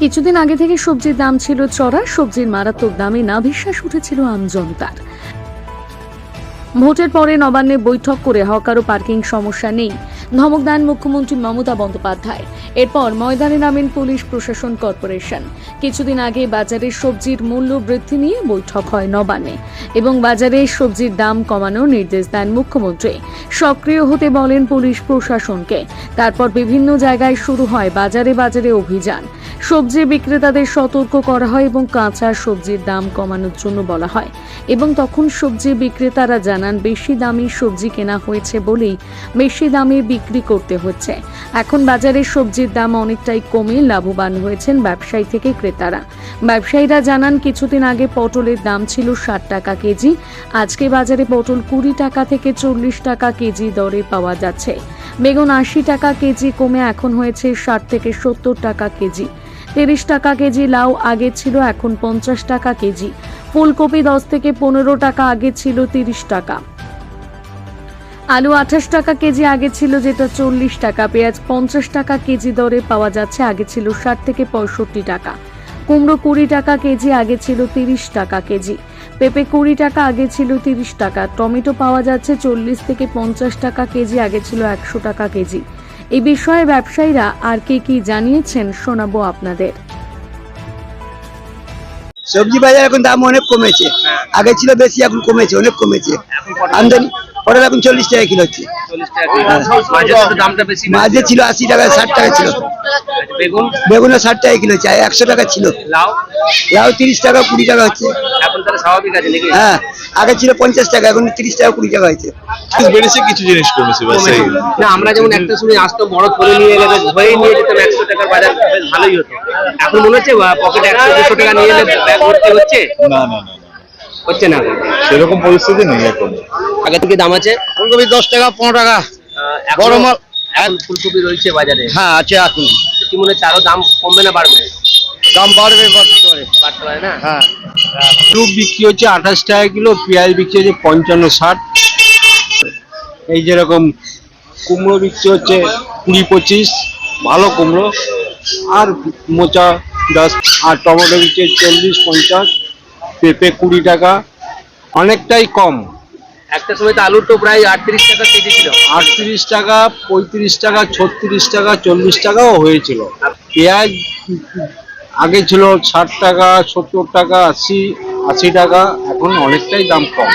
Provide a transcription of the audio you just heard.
কিছুদিন আগে থেকে সবজির দাম ছিল চড়া, সবজির মারাত্মক দামে না বিশ্বাস উঠেছিল আমজনতার ভোটের পরে নবান্নে বৈঠক করে হকার ও পার্কিং সমস্যা নেই। ধমক দেন মুখ্যমন্ত্রী মমতা বন্দ্যোপাধ্যায়। এরপর ময়দানে নামেন পুলিশ প্রশাসন কর্পোরেশন। কিছুদিন আগে বাজারে সবজির মূল্য বৃদ্ধি নিয়ে বৈঠক হয় নবান্নে এবং বাজারে সবজির দাম কমানোর নির্দেশ দেন মুখ্যমন্ত্রী। সক্রিয় হতে বলেন পুলিশ প্রশাসনকে। তারপর বিভিন্ন জায়গায় শুরু হয় বাজারে বাজারে অভিযান। সবজি বিক্রেতাদের সতর্ক করা হয় এবং কাঁচা সবজির দাম কমানোর জন্য বলা হয়। এবং তখন সবজি বিক্রেতারা জানান, বেশি দামি সবজি কেনা হয়েছে বলেই বেশি দামে বিক্রি করতে হচ্ছে। এখন বাজারে সবজির দাম অনেকটাই কমে লাভবান হয়েছেন ব্যবসায়ী থেকে ক্রেতারা। ব্যবসায়ীরা জানান, কিছুদিন আগে পটলের দাম ছিল ষাট টাকা কেজি, আজকে বাজারে পটল কুড়ি টাকা থেকে চল্লিশ টাকা কেজি দরে পাওয়া যাচ্ছে। বেগুন আশি টাকা কেজি কমে এখন হয়েছে ষাট থেকে সত্তর টাকা কেজি। তিরিশ টাকা কেজি লাউ আগে ছিল, এখন পঞ্চাশ টাকা কেজি। ফুলকপি দশ থেকে পনেরো টাকা, আগে ছিল তিরিশ টাকা। আলু আঠাশ টাকা কেজি, আগে ছিল যেটা চল্লিশ টাকা। পেঁয়াজ পঞ্চাশ টাকা কেজি দরে পাওয়া যাচ্ছে, আগে ছিল ষাট থেকে পঁয়ষট্টি টাকা। কুমড়ো কুড়ি টাকা কেজি, আগে ছিল তিরিশ টাকা কেজি। পেঁপে কুড়ি টাকা, আগে ছিল তিরিশ টাকা। টমেটো পাওয়া যাচ্ছে চল্লিশ থেকে পঞ্চাশ টাকা কেজি, আগে ছিল একশো টাকা কেজি। এই বিষয়ে ব্যবসায়ীরা আর কে কি জানিয়েছেন শোনাবো আপনাদের। সবজি বাজার এখন দাম অনেক কমেছে। আগে ছিল বেশি এখন কমেছে অনেক কমেছে। আমদানি পটল এখন চল্লিশ টাকা কিলো হচ্ছে। মাঝে তো দামটা বেশি মাঝে ছিল আশি টাকা ষাট টাকা ছিল। বেগুন? বেগুনও ষাট টাকা কিলো হচ্ছে একশো টাকা ছিল। লাউ? লাউ তিরিশ টাকা কুড়ি টাকা হচ্ছে। এখন তাহলে স্বাভাবিক আছে নাকি? হ্যাঁ আগে ছিল পঞ্চাশ টাকা এখন তিরিশ টাকা কুড়ি টাকা হয়েছে। বেড়েছে কিছু জিনিস কমেছে না আমরা যেমন একটা সময় আসতো বড় করে নিয়ে গেলে ধরেই নিয়ে যেতাম একশো টাকার বাজার বেশ ভালোই হতো। এখন মনে হচ্ছে পকেটে একশো দুশো টাকা নিয়ে এলে ব্যাগ ভর্তি হচ্ছে? না না না না। হচ্ছে না। সেরকম পরিস্থিতি নেই এখন। আগে থেকে দাম আছে? ফুলকপি দশ টাকা পনেরো টাকা। এখন ফুলকপি রয়েছে বাজারে। হ্যাঁ আছে এখন। কি মনে হচ্ছে আরও দাম কমবে না বাড়বে? দাম বাড়বে বাড়তে পারে না? হ্যাঁ। আলু বিক্রি হচ্ছে আঠাশ টাকা কিলো পেঁয়াজ বিক্রি হচ্ছে পঞ্চান্ন ষাট। এই যেরকম কুমড়ো বিক্রি হচ্ছে কুড়ি পঁচিশ। ভালো কুমড়ো। আর মোচা দশ। আর টমেটো বিক্রি চল্লিশ পঞ্চাশ। পেঁপে কুড়ি টাকা। অনেকটাই কম। একটা সময় তো আলুর তো প্রায় আটত্রিশ টাকা কেজি ছিল। আটত্রিশ টাকা পঁয়ত্রিশ টাকা ছত্রিশ টাকা চল্লিশ টাকাও হয়েছিল। পেঁয়াজ আগে ছিল ষাট টাকা সত্তর টাকা আশি আশি টাকা এখন অনেকটাই দাম কম।